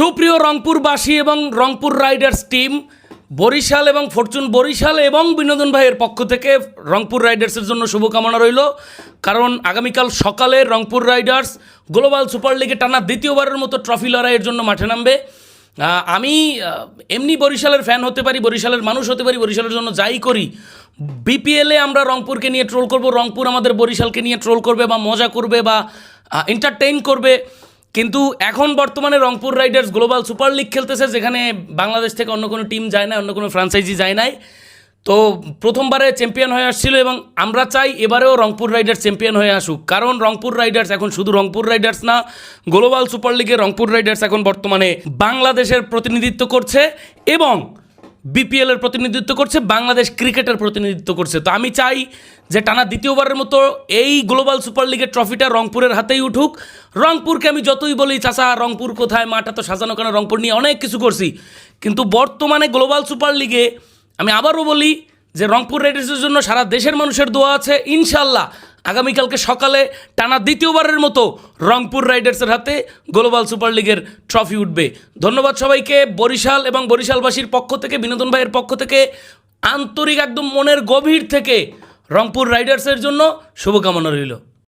সুপ্রিয় রংপুরবাসী এবং Rangpur Riders team, Barishal এবং ফরচুন বরিশাল এবং বিনোদন ভাইয়ের পক্ষ থেকে রংপুর রাইডার্সের জন্য শুভকামনা রইল। কারণ আগামীকাল সকালে রংপুর রাইডার্স গ্লোবাল সুপার লিগে টানা দ্বিতীয়বারের মতো ট্রফি লড়াইয়ের জন্য মাঠে নামবে। আমি এমনি বরিশালের ফ্যান হতে পারি, বরিশালের মানুষ হতে পারি, বরিশালের জন্য যাই করি। বিপিএলে আমরা রংপুরকে নিয়ে ট্রোল করব, রংপুর আমাদের বরিশালকে নিয়ে ট্রোল করবে বা মজা করবে বা এন্টারটেইন করবে। কিন্তু এখন বর্তমানে Rangpur riders global super league খেলতেছে, যেখানে বাংলাদেশ থেকে অন্য কোনো টিম যায় না অন্য কোনো ফ্রাঞ্চাইজি যায় নাই। তো প্রথমবারে চ্যাম্পিয়ন হয়ে আসছিল এবং আমরা চাই এবারেও রংপুর রাইডার্স চ্যাম্পিয়ন হয়ে আসুক। কারণ রংপুর রাইডার্স এখন শুধু রংপুর রাইডার্স না, গ্লোবাল সুপার লিগে রংপুর রাইডার্স এখন বর্তমানে বাংলাদেশের প্রতিনিধিত্ব করছে এবং বিপিএল এর প্রতিনিধিত্ব করছে, বাংলাদেশ ক্রিকেটের প্রতিনিধিত্ব করছে। তো আমি চাই যে টানা দ্বিতীয়বারের মতো এই গ্লোবাল সুপার লিগের ট্রফিটা রংপুরের হাতেই উঠুক। রংপুরকে আমি যতই বলি, চাচা, রংপুর কোথায়? মাঠটা তো সাজানো কেন? রংপুর নিয়ে অনেক কিছু করছি। কিন্তু বর্তমানে গ্লোবাল সুপার লিগে আমি আবারও বলি যে রংপুর রাইডার্সের জন্য সারা দেশের মানুষের দোয়া আছে। ইনশাল্লাহ আগামীকালকে সকালে টানা দ্বিতীয়বারের মতো রংপুর রাইডার্সের হাতে গ্লোবাল সুপার লিগের ট্রফি উঠবে। ধন্যবাদ সবাইকে। বরিশাল এবং বরিশালবাসীর পক্ষ থেকে, বিনোদন ভাইয়ের পক্ষ থেকে আন্তরিক একদম মনের গভীর থেকে রংপুর রাইডার্সের জন্য শুভকামনা রইল।